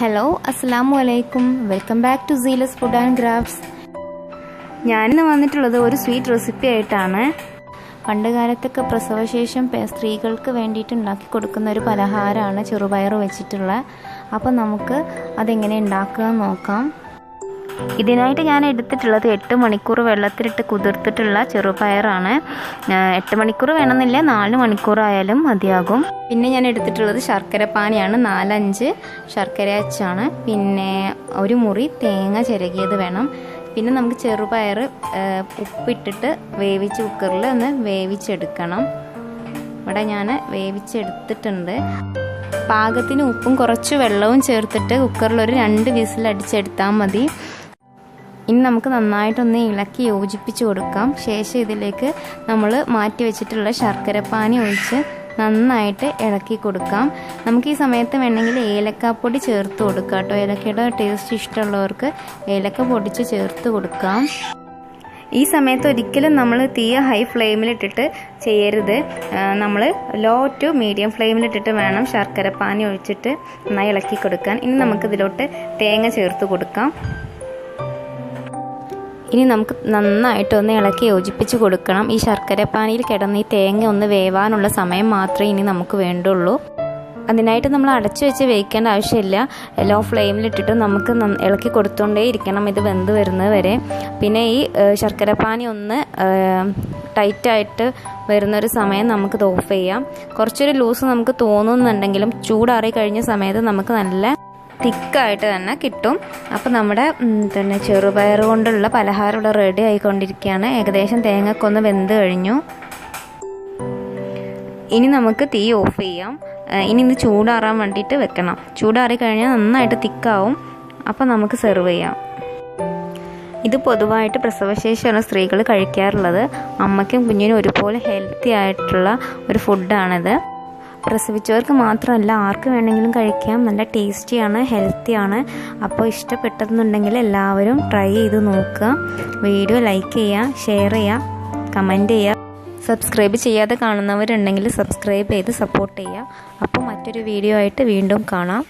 Hello അസ്സാം വലൈക്കും welcome back to സീലസ് ഫുഡ് ആൻഡ് ക്രാഫ്റ്റ്സ് ഞാനിന്ന് വന്നിട്ടുള്ളത് ഒരു സ്വീറ്റ് റെസിപ്പി ആയിട്ടാണ്. പണ്ട് കാലത്തൊക്കെ പ്രസവശേഷം സ്ത്രീകൾക്ക് വേണ്ടിയിട്ട് ഉണ്ടാക്കി കൊടുക്കുന്ന ഒരു പലഹാരമാണ് ചെറുപയർ വെച്ചിട്ടുള്ള. അപ്പോൾ നമുക്ക് അതെങ്ങനെ ഉണ്ടാക്കുക നോക്കാം. ഇതിനായിട്ട് ഞാൻ എടുത്തിട്ടുള്ളത് എട്ട് മണിക്കൂർ വെള്ളത്തിലിട്ട് കുതിർത്തിട്ടുള്ള ചെറുപയറാണ് എട്ട് മണിക്കൂർ വേണമെന്നില്ല നാല് മണിക്കൂർ ആയാലും മതിയാകും. പിന്നെ ഞാൻ എടുത്തിട്ടുള്ളത് ശർക്കര പാനിയാണ് നാലഞ്ച് ശർക്കര അച്ചാണ്. പിന്നെ ഒരു മുറി തേങ്ങ ചിരകിയത് വേണം. പിന്നെ നമുക്ക് ചെറുപയർ ഉപ്പിട്ടിട്ട് വേവിച്ച് കുക്കറിൽ ഒന്ന് വേവിച്ചെടുക്കണം. ഇവിടെ ഞാൻ വേവിച്ചെടുത്തിട്ടുണ്ട്. പാകത്തിന് ഉപ്പും കുറച്ച് വെള്ളവും ചേർത്തിട്ട് കുക്കറിൽ ഒരു രണ്ട് വിസിൽ അടിച്ചെടുത്താൽ മതി. ഇനി നമുക്ക് നന്നായിട്ടൊന്ന് ഇളക്കി യോജിപ്പിച്ച് കൊടുക്കാം. ശേഷം ഇതിലേക്ക് നമ്മൾ മാറ്റി വെച്ചിട്ടുള്ള ശർക്കരപ്പാനി ഒഴിച്ച് നന്നായിട്ട് ഇളക്കി കൊടുക്കാം. നമുക്ക് ഈ സമയത്ത് വേണമെങ്കിൽ ഏലക്കാപ്പൊടി ചേർത്ത് കൊടുക്കാം കേട്ടോ. ഏലക്കയുടെ ടേസ്റ്റ് ഇഷ്ടമുള്ളവർക്ക് ഏലക്ക പൊടിച്ച് ചേർത്ത് കൊടുക്കാം. ഈ സമയത്ത് ഒരിക്കലും നമ്മൾ തീയ ഹൈ ഫ്ലെയിമിലിട്ടിട്ട് ചെയ്യരുത്. നമ്മൾ ലോ ടു മീഡിയം ഫ്ലെയിമിലിട്ടിട്ട് വേണം ശർക്കര പാനി ഒഴിച്ചിട്ട് നന്നായി ഇളക്കി കൊടുക്കാൻ. ഇനി നമുക്കിതിലോട്ട് തേങ്ങ ചേർത്ത് കൊടുക്കാം. ഇനി നമുക്ക് നന്നായിട്ട് ഒന്ന് ഇളക്കി യോജിപ്പിച്ച് കൊടുക്കണം. ഈ ശർക്കര പാനിയിൽ കിടന്ന് ഈ തേങ്ങ ഒന്ന് വേവാനുള്ള സമയം മാത്രമേ ഇനി നമുക്ക് വേണ്ടുള്ളൂ. അതിനായിട്ട് നമ്മൾ അടച്ചു വെച്ച് വേവിക്കേണ്ട ആവശ്യമില്ല. ലോ ഫ്ലെയിമിലിട്ടിട്ട് നമുക്ക് ഇളക്കി കൊടുത്തുകൊണ്ടേ ഇരിക്കണം. ഇത് വെന്ത് വരുന്നത് വരെ. പിന്നെ ഈ ശർക്കര ശർക്കരപ്പാനി ഒന്ന് ടൈറ്റായിട്ട് വരുന്നൊരു സമയം നമുക്കിത് ഓഫ് ചെയ്യാം. കുറച്ചൊരു ലൂസ് നമുക്ക് തോന്നുന്നുണ്ടെങ്കിലും ചൂടാറി കഴിഞ്ഞ സമയത്ത് നമുക്ക് നല്ല തിക്കായിട്ട് തന്നെ കിട്ടും. അപ്പോൾ നമ്മുടെ പിന്നെ ചെറുപയർ കൊണ്ടുള്ള പലഹാരം ഇവിടെ റെഡി ആയിക്കൊണ്ടിരിക്കുകയാണ്. ഏകദേശം തേങ്ങക്കൊന്ന് വെന്ത് കഴിഞ്ഞു. ഇനി നമുക്ക് തീ ഓഫ് ചെയ്യാം. ഇനി ഇത് ചൂടാറാൻ വേണ്ടിയിട്ട് വെക്കണം. ചൂടാറി കഴിഞ്ഞാൽ നന്നായിട്ട് തിക്കാവും. അപ്പോൾ നമുക്ക് സെർവ് ചെയ്യാം. ഇത് പൊതുവായിട്ട് പ്രസവശേഷമാണ് സ്ത്രീകൾ കഴിക്കാറുള്ളത്. അമ്മയ്ക്കും കുഞ്ഞിനും ഒരുപോലെ ഹെൽത്തി ആയിട്ടുള്ള ഒരു ഫുഡാണിത് പ്രസവിച്ചവർക്ക് മാത്രമല്ല ആർക്ക് വേണമെങ്കിലും കഴിക്കാം. നല്ല ടേസ്റ്റിയാണ് ഹെൽത്തിയാണ്. അപ്പോൾ ഇഷ്ടപ്പെട്ടെന്നുണ്ടെങ്കിൽ എല്ലാവരും ട്രൈ ചെയ്ത് നോക്കുക. വീഡിയോ ലൈക്ക് ചെയ്യുക ഷെയർ ചെയ്യുക കമന്റ് ചെയ്യുക. സബ്സ്ക്രൈബ് ചെയ്യാതെ കാണുന്നവരുണ്ടെങ്കിൽ സബ്സ്ക്രൈബ് ചെയ്ത് സപ്പോർട്ട് ചെയ്യുക. അപ്പോൾ മറ്റൊരു വീഡിയോ ആയിട്ട് വീണ്ടും കാണാം.